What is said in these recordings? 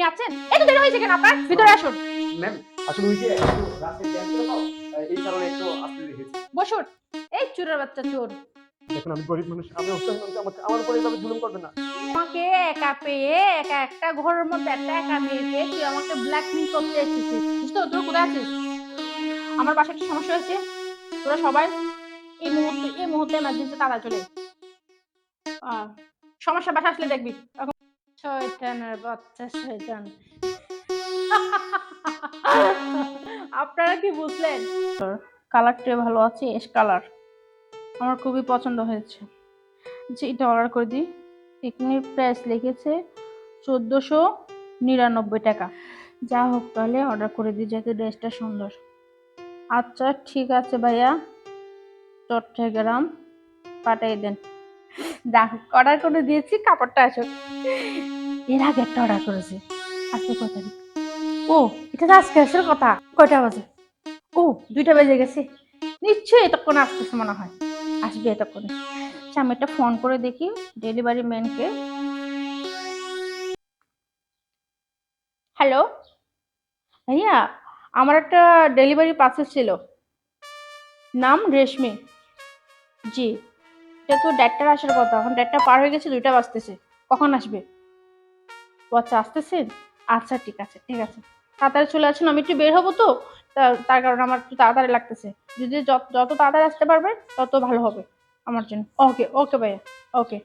আপনি আছেন? এত দেরি হয়েছে কেন আপনার? ভিতরে আসুন। ম্যাম আসলে ওই যে একটু রাস্তায় জ্যাম ছিল তো এই কারণে একটু আসতে দেখেছি বসুন। এই চোরের বাচ্চা চোর। দেখুন আমি গরিব মানুষ আমি অসহায় মানুষ আমাকে আমার উপরে এভাবে জুলুম না। আমাকে একা পেয়ে একা একটা ঘরের মধ্যে একটা একা তুই আমাকে ব্ল্যাকমেল করতে এসেছিস। বুঝতে? তোরা কোথায় আছিস? আমার বাসায় একটা সমস্যা হয়েছে? তোরা সবাই এই মুহূর্তে এই মুহূর্তে এমার্জেন্সি তাড়া চলে আহ, সমস্যা বাসা আসলে দেখবি। এখন শয়তানের বাচ্চা শয়তান। আপনারা কি বুঝলেন? কালারটা ভালো আছে, এস কালার। আমার খুবই পছন্দ হয়েছে। যে এটা অর্ডার করে দিই। এখানে প্রাইস লিখেছে চোদ্দোশো নিরানব্বই টাকা। যা হোক তাহলে অর্ডার করে দিই, যাতে ড্রেসটা সুন্দর। আচ্ছা ঠিক আছে ভাইয়া। চট্টগ্রাম পাঠিয়ে দেন। দেখ অর্ডার করে দিয়েছি, কাপড়টা আসুক এর আগে একটা অর্ডার করেছি। আজকে কয় ও, এটা তো আজকে আসার কথা। কয়টা বাজে? ও, দুইটা বেজে গেছে। নিশ্চয়ই এতক্ষণ আসতেছে মনে হয়। আসবে এতক্ষণে। আচ্ছা আমি একটা ফোন করে দেখি ডেলিভারি ম্যানকে হ্যালো ভাইয়া, আমার একটা ডেলিভারি পার্সেল ছিল। নাম রেশমি। জি। এটা তো দেড়টার আসার কথা, এখন দেড়টা পার হয়ে গেছে, দুইটা বাজতেছে। কখন আসবে? ও আচ্ছা আসতেছেন আচ্ছা ঠিক আছে ঠিক আছে। তাড়াতাড়ি চলে আসুন, আমি একটু বের হব তো। তার কারণে আমার একটু তাড়াতাড়ি লাগতেছে। যদি যত যত তাড়াতাড়ি আসতে পারবেন তত ভালো হবে আমার জন্য। ওকে ওকে ভাইয়া, ওকে।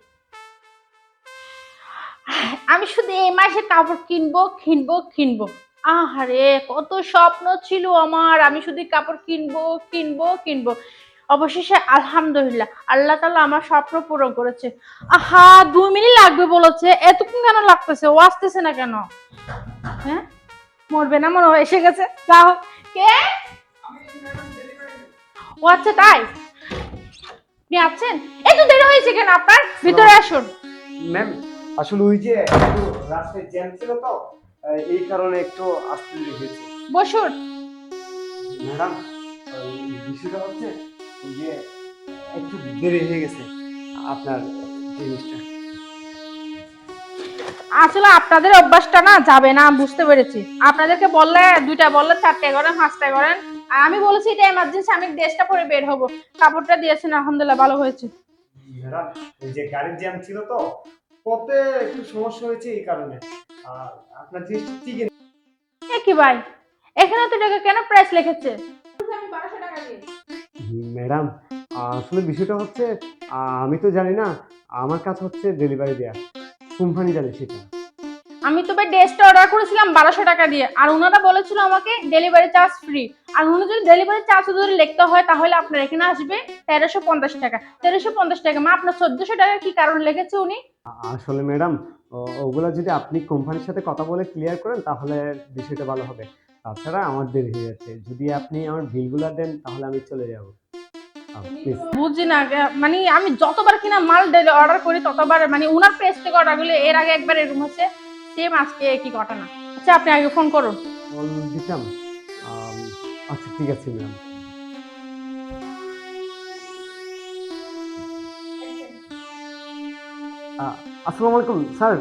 আমি শুধু এই মাসে কাপড় কিনবো কিনবো কিনবো। আহারে, কত স্বপ্ন ছিল আমার। আমি শুধু কাপড় কিনবো কিনবো কিনবো। অবশেষে আলহামদুলিল্লাহ আল্লাহ তাআলা আমার স্বপ্ন পূরণ করেছে। আহা দুই মিনিট লাগবে বলেছে এতক্ষণ কেন লাগতেছে? ও আসতেছে না কেন? হ্যাঁ? মরবে না মনে এসে গেছে। যা হোক। কে? ও আচ্ছা তাই? আপনি আছেন? এত দেরি হয়েছে কেন আপনার? ভিতরে আসুন। ম্যাম আসলে ওই যে একটু রাস্তায় জ্যাম ছিল তো এই কারণে একটু আসতে দেখেছি বসুন। ম্যাডাম বিষয়টা হচ্ছে যে একটু দেরি হয়ে গেছে আপনার জিনিসটা। আসলে আপনাদের অভ্যাসটা না যাবে না বুঝতে পেরেছি। আপনাদেরকে বললে দুইটা বললে চারটে করেন পাঁচটা করেন। আর আমি বলেছি এটা এমার্জেন্সি আমি ড্রেসটা পরে বের হব। কাপড়টা দিয়েছেন আলহামদুলিল্লাহ ভালো হয়েছে। ম্যাডাম ওই যে গাড়ির জ্যাম ছিল তো পথে একটু সমস্যা হয়েছে এই কারণে। আর আপনার ঠিক কি ভাই? এখানে তো কেন প্রাইস লিখেছে? ম্যাডাম আসলে বিষয়টা হচ্ছে আমি তো জানি না আমার কাছে হচ্ছে ডেলিভারি দেয়া। কোম্পানি জানে সেটা। আমি তো ভাই ড্রেসটা অর্ডার করেছিলাম বারোশো টাকা দিয়ে আর ওনারা বলেছিল আমাকে ডেলিভারি চার্জ ফ্রি আর উনি যদি ডেলিভারি চার্জ যদি লিখতে হয় তাহলে আপনার এখানে আসবে তেরোশো পঞ্চাশ টাকা। তেরোশো পঞ্চাশ টাকা মা আপনার চোদ্দশো টাকা কি কারণ লেগেছে উনি? আসলে ম্যাডাম ওগুলো যদি আপনি কোম্পানির সাথে কথা বলে ক্লিয়ার করেন তাহলে বিষয়টা ভালো হবে। তাছাড়া আমার দেরি হয়ে যাচ্ছে। যদি আপনি আমার বিলগুলো দেন তাহলে আমি চলে যাব। বুঝি না মানে আমি যতবার কিনা মাল অর্ডার করি ততবার মানে উনার পেজ থেকে অর্ডার করলে এর আগে একবার এরকম হচ্ছে সেম আজকে একই ঘটনা। আচ্ছা আপনি আগে ফোন করুন। ফোন দিতাম। আচ্ছা ঠিক আছে ম্যাম আসসালামু আলাইকুম। স্যার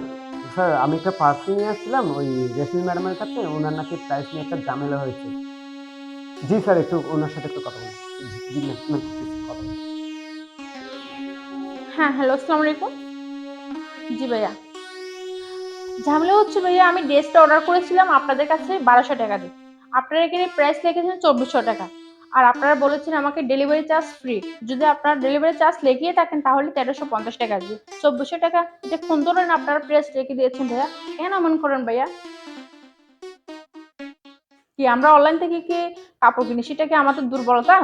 স্যার আমি একটা পার্সেল নিয়ে আসছিলাম ওই রেশমি ম্যাডামের কাছে। ওনার নাকি প্রাইস নিয়ে একটা ঝামেলা হয়েছে। জি স্যার একটু ওনার সাথে একটু কথা বলুন। হ্যাঁ হ্যালো আলাইকুম। জি ভাইয়া। ঝামেলা হচ্ছে ভাইয়া, আমি ড্রেসটা অর্ডার করেছিলাম আপনাদের কাছে বারোশো টাকা দিয়ে। আপনারা এখানে প্রাইস লিখেছেন চব্বিশশো টাকা। আর আপনারা বলেছেন আমাকে ডেলিভারি চার্জ ফ্রি যদি আপনারা ডেলিভারি চার্জ লেগিয়ে থাকেন, তাহলে তেরোশো পঞ্চাশ টাকা দিয়ে। চব্বিশশো টাকা, এটা কোন ধরনের আপনারা প্রাইস রেখে দিয়েছেন ভাইয়া। কেন এমন করেন ভাইয়া? কি, আমরা অনলাইন থেকে কি কাপড় কিনি? সেটা কি আমাদের দুর্বলতা?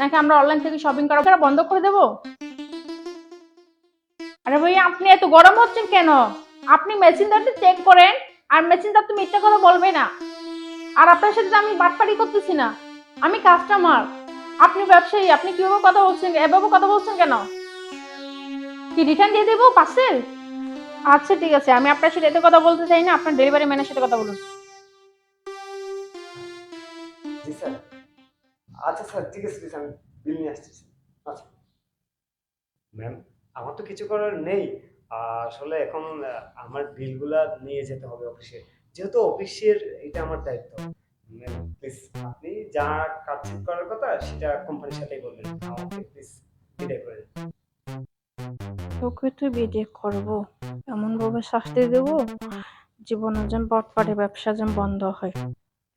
নাকি আমরা অনলাইন থেকে শপিং করা বন্ধ করে দেবো? আরে ভাইয়া আপনি এত গরম হচ্ছেন কেন? আপনি মেশিনদারটা চেক করেন, আর মেশিনদার তো মিথ্যা কথা বলবে না। আর আপনার সাথে আমি বাটপাড়ি করতেছি না। আমি কাস্টমার আপনি ব্যবসায়ী, আপনি কীভাবে কথা বলছেন, এভাবে কথা বলছেন কেন? কি রিটার্ন দিয়ে দেবো পার্সেল আচ্ছা ঠিক আছে, আমি আপনার সাথে এতে কথা বলতে চাই না, আপনার ডেলিভারি ম্যানের সাথে কথা বলুন। আচ্ছা স্যার ঠিক আছে ঠিক আছে আমি বিল নিয়ে আসতেছি। আচ্ছা। ম্যাম আমার তো কিছু করার নেই। আসলে এখন আমার বিলগুলা নিয়ে যেতে হবে অফিসে। যেহেতু অফিসের এটা আমার দায়িত্ব। ম্যাম প্লিজ আপনি যা কাজ করার কথা সেটা কোম্পানির সাথেই বলবেন। আমাকে প্লিজ বিদায় করে দিন। তোকে তো বিয়ে করব। এমন ভাবে শাস্তি দেব জীবনে যেন বটপাটি ব্যবসা যেন বন্ধ হয়।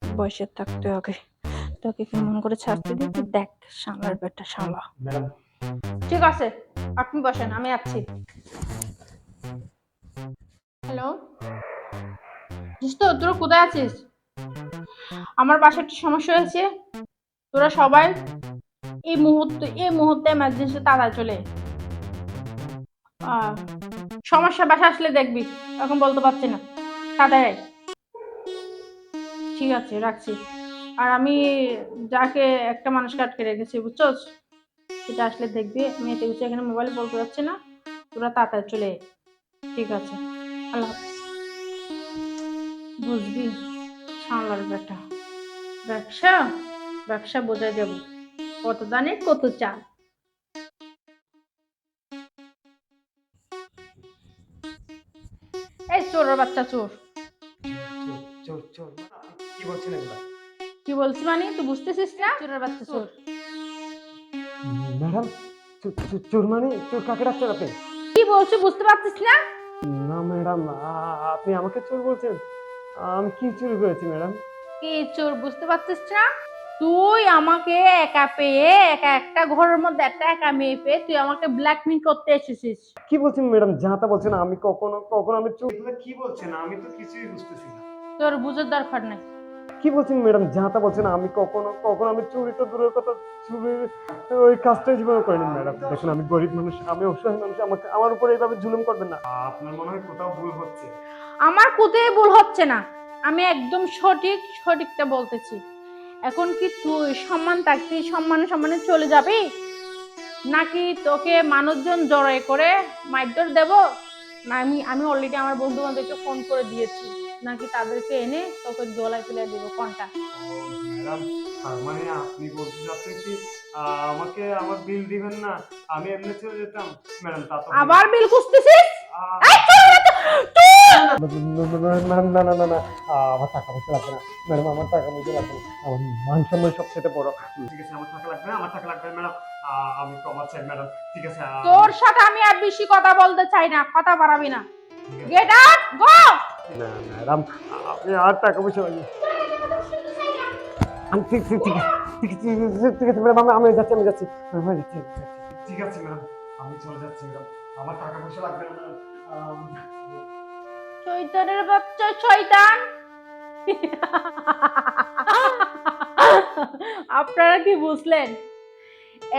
বয়সে থাকতে হবে। তোকে কেমন করে শাস্তি দিতে দেখ সামলার বেটা সামলা। ঠিক আছে আপনি বসেন আমি আছি। হ্যালো? তোরা কোথায় আছিস? আমার বাসায় একটা সমস্যা হয়েছে। তোরা সবাই এই মুহূর্তে এই মুহূর্তে এমার্জেন্সি তাড়াতাড়ি চলে আহ, সমস্যা বাসা আসলে দেখবি এখন বলতে পারছি না। তাড়াতাড়ি ঠিক আছে রাখছি। আর আমি যাকে একটা মানুষকে আটকে রেখেছি বুঝছোস সেটা আসলে দেখবি আমি কিছু এখানে মোবাইলে বলতে যাচ্ছি না। তোরা তাড়াতাড়ি চলে ঠিক আছে? আল্লাহ বুঝবি, সামলার বেটা ব্যবসা? ব্যবসা বোঝাই দেব কত দানে, কত চা এই চোরের বাচ্চা চোর। চোর চোর চোর। কি বলছেন এগুলা? কি বলছি মানে? তুই বুঝতেছিস না? চোরের বাচ্চা চোর। ম্যাডাম চোর মানে? চোর কাকে ডাকছেন আপনি কি বলছি বুঝতে পারছিস না? না ম্যাডাম আপনি আমাকে চোর বলছেন। আমি কি চুরি করেছি ম্যাডাম? কি চোর বুঝতে পারছিস না? তুই আমাকে একা পেয়ে একা একটা ঘরের মধ্যে একটা একা মেয়ে পেয়ে তুই আমাকে ব্ল্যাকমেল করতে এসেছিস। কি বলছেন ম্যাডাম? যা তা বলছেন আমি কখনো কখনো আমি চোর এগুলো কি বলছেন? আমি তো কিছুই বুঝতেছি না। তোর বুঝার দরকার নেই। কি বলছেন ম্যাডাম? যা তা বলছেন আমি কখনো কখনো আমি চুরি তো দূরের কথা চুরির ওই কাজটা জীবনে করিনি ম্যাডাম। দেখুন আমি গরিব মানুষ আমি অসহায় মানুষ আমাকে আমার উপরে এইভাবে জুলুম করবেন না। আপনার মনে হয় কোথাও ভুল হচ্ছে? আমার কোথায় ভুল হচ্ছে না? আমি একদম সঠিক সঠিকটা বলতেছি। এখন কি তুই সম্মান থাকতি সম্মান সম্মানে চলে যাবি? নাকি তোকে মানুষজন জড়াই করে মাইদর দেব? না আমি আমি অলরেডি আমার বন্ধু বান্ধবকে ফোন করে দিয়েছি। নাকি তাদেরকে এনে তোকে দোলায় ফেলে দেবো কোনটা ম্যাডাম তার মানে আপনি বলতে চাচ্ছেন কি আমাকে আমার বিল দিবেন না আমি এমনি চলে যেতাম ম্যাডাম তা তো আবার বিল খুঁজতেছিস আহ, এই চোরের বাচ্চা, তুই! না না না না না আমার টাকা পয়সা লাগবে না ম্যাডাম আমার টাকা পয়সা লাগবে না আমার মান সম্মান সবচেয়ে বড় ঠিক আছে আমার টাকা লাগবে না আমার টাকা লাগবে ম্যাডাম আমি কমা চাই ম্যাডাম ঠিক আছে তোর সাথে আমি আর বেশি কথা বলতে চাই না কথা বাড়াবি না গেট আউট গো না আপনি আর টাকা পয়সা লাগবে। আমি ঠিক ঠিক ঠিক ঠিক আছে, ঠিক আছে, ঠিক আছে ম্যাডাম আমি আমি যাচ্ছি আমি যাচ্ছি। আমি যাচ্ছি ঠিক আছে ম্যাডাম আমি চলে যাচ্ছি ম্যাডাম। আমার টাকা পয়সা লাগবে না শয়তানের বাচ্চা শয়তান! আপনারা কি বুঝলেন?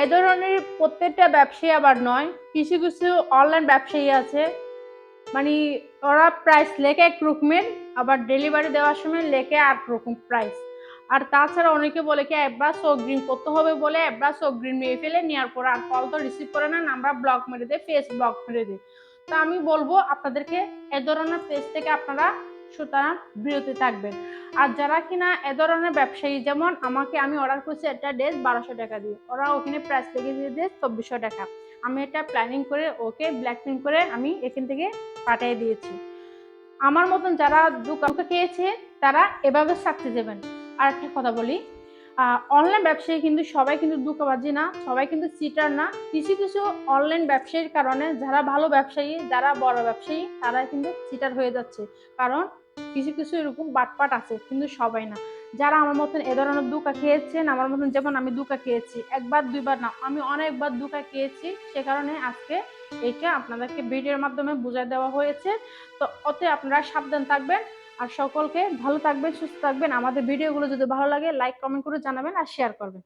এ ধরনের প্রত্যেকটা ব্যবসায়ী আবার নয় কিছু কিছু অনলাইন ব্যবসায়ী আছে। মানে ওরা প্রাইস লেখে এক রকমের আবার ডেলিভারি দেওয়ার সময় লেখে আর রকম প্রাইস আর তাছাড়া অনেকে বলে কি অ্যাডভান্স অগ্রিম করতে হবে বলে অ্যাডভান্স অগ্রিম নিয়ে ফেলে নেওয়ার পর আর কল তো রিসিভ করে না আমরা ব্লক মেরে দিই ফেস ব্লক মেরে দিই। তা আমি বলব, আপনাদেরকে এ ধরনের পেজ থেকে আপনারা সুতরাং বিরতি থাকবেন। আর যারা কিনা এ ধরনের ব্যবসায়ী, যেমন আমাকে, আমি অর্ডার করছি একটা ড্রেস বারোশো টাকা দিয়ে। ওরা ওখানে প্রাইস লেগে দিয়ে দিয়ে চব্বিশশো টাকা। আমি এটা প্ল্যানিং করে ওকে ব্ল্যাকমেল করে আমি এখান থেকে পাঠিয়ে দিয়েছি। আমার মতন যারা দোকান খেয়েছে, তারা এভাবে চাকরি দেবেন। আর একটা কথা বলি অনলাইন ব্যবসায়ী কিন্তু সবাই কিন্তু দুঃখবাজি না, সবাই কিন্তু সিটার না। কিছু কিছু অনলাইন ব্যবসায়ীর কারণে যারা ভালো ব্যবসায়ী, যারা বড় ব্যবসায়ী, তারা কিন্তু সিটার হয়ে যাচ্ছে। কারণ কিছু কিছু এরকম বাটপাট আছে, কিন্তু সবাই না। যারা আমার মতন এ ধরনের দুকা খেয়েছেন, আমার মতন যেমন আমি দুকা খেয়েছি, একবার, দুইবার না, আমি অনেকবার দুকা খেয়েছি, সে কারণে আজকে এটা আপনাদেরকে ভিডিওর মাধ্যমে বুঝাই দেওয়া হয়েছে। তো অতএব আপনারা সাবধান থাকবেন আর সকলকে ভালো থাকবেন, সুস্থ থাকবেন। আমাদের ভিডিওগুলো যদি ভালো লাগে লাইক কমেন্ট করে জানাবেন আর শেয়ার করবেন।